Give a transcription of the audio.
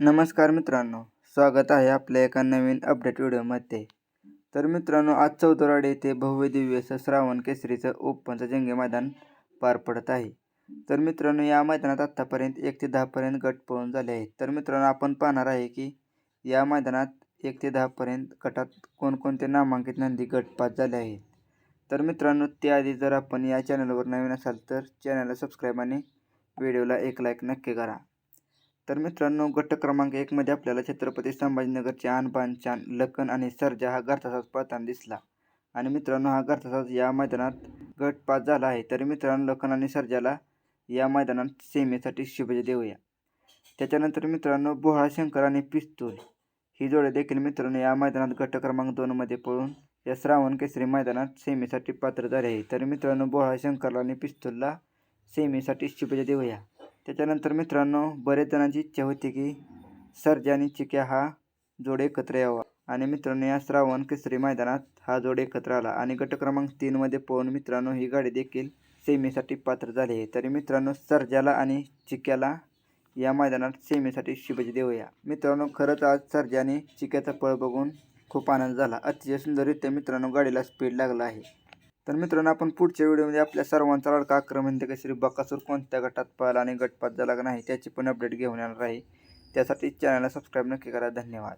नमस्कार मित्रांनो स्वागत आहे आपल्या एका नवीन अपडेट व्हिडिओमध्ये. तर मित्रांनो आज चौदराडे येथे भव्य दिव्य असं श्रावण केसरीचं ओपनचं जंगे मैदान पार पडत आहे. तर मित्रांनो या मैदानात आत्तापर्यंत एक ते दहापर्यंत गट पळून झाले आहेत. तर मित्रांनो आपण पाहणार आहे की या मैदानात एक ते दहापर्यंत गटात कोणकोणते नामांकित नंदी गटपात झाले आहेत. तर मित्रांनो त्याआधी जर आपण या चॅनलवर नवीन असाल तर चॅनलला सबस्क्राईब आणि व्हिडिओला एक लाईक नक्की करा. तर मित्रांनो गट क्रमांक एकमध्ये आपल्याला छत्रपती संभाजीनगरचे आणबान चान लखन आणि सर्जा हा घरचा पळताना दिसला. आणि मित्रांनो हा घरचा या मैदानात गट पास झाला आहे. तर मित्रांनो लखन आणि सर्जाला या मैदानात सेमीसाठी शुभेच्छा देऊया. त्याच्यानंतर मित्रांनो बोहाळा शंकर आणि पिस्तूल ही जोडे देखील मित्रांनो या मैदानात गट क्रमांक दोनमध्ये पळून या श्रावण केसरी मैदानात सेमीसाठी पात्र झाले आहे. तर मित्रांनो बोहळा शंकरला आणि पिस्तूलला सेमीसाठी शुभेच्छा देऊया. त्याच्यानंतर मित्रांनो बरेच जणांची इच्छा होती की सर्जा आणि चिक्या हा जोड एकत्र यावा. आणि मित्रांनो या श्रावण केसरी मैदानात हा जोड एकत्र आला. आणि गट क्रमांक तीनमध्ये पोहून मित्रांनो ही गाडी देखील सेमीसाठी पात्र झाली आहे. तरी मित्रांनो सर्जाला आणि चिक्याला या मैदानात सेमीसाठी शुभेच्छा देऊया. मित्रांनो खरंच आज सर्जा आणि चिक्याचा पळ बघून खूप आनंद झाला. अतिशय सुंदररित्या मित्रांनो गाडीला स्पीड लागला आहे. तर मित्रांनो आपण पुढच्या व्हिडिओमध्ये आपल्या सर्वांचा लाडका आक्रमण म्हणजे ते कशी बकासूर कोणत्या गटात पाहिला आणि गटपात झाला का नाही त्याची पण अपडेट घेऊन येणार आहे. त्यासाठी चॅनलला सबस्क्राईब नक्की करा. धन्यवाद.